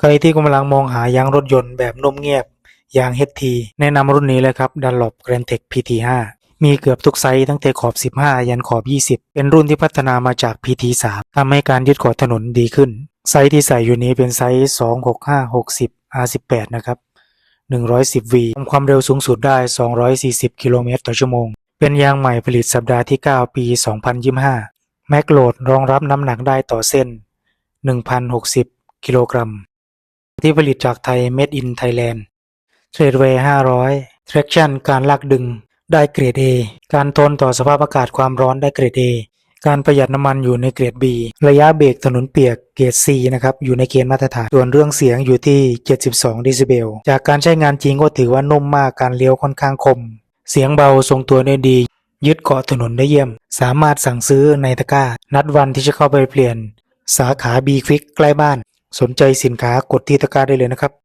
ใครที่กำลังมองหายางรถยนต์แบบนุ่มเงียบ ยาง HT แนะนำรุ่นนี้เลยครับ Dunlop Grand Tech PT5 มีเกือบทุกไซส์ตั้งแต่ขอบ 15 ยันขอบ 20 เป็นรุ่นที่พัฒนามาจาก PT3 ทำให้การยึดเกาะถนนดีขึ้น ไซส์ที่ใส่อยู่นี้เป็นไซส์ 265 60 R18 นะครับ 110V ทำความเร็วสูงสุดได้ 240 กิโลเมตรต่อชั่วโมง เป็นยางใหม่ผลิตสัปดาห์ที่ 9 ปี 2025 แม็กโหลดรองรับน้ำหนักได้ต่อเส้น 1,060 กิโลกรัม ที่ผลิตจากไทย Made in Thailand เทรดเวย์500 traction การลากดึง ได้เกรด A การทนต่อสภาพอากาศความร้อนได้เกรด A การประหยัดน้ำมันอยู่ในเกรด B ระยะเบรกถนนเปียกเกรด C นะครับ อยู่ในเกณฑ์มาตรฐาน ส่วนเรื่องเสียงอยู่ที่ 72เดซิเบล จากการใช้งานจริงก็ถือว่านุ่มมาก การเลี้ยวค่อนข้างคม เสียงเบาทรงตัวได้ดี ยึดเกาะถนนได้เยี่ยม สามารถสั่งซื้อในตะกร้า นัดวันที่จะเข้าไปเปลี่ยน สาขา B Quick ใกล้บ้าน สนใจสินค้ากดที่ตะกร้าได้เลยนะครับ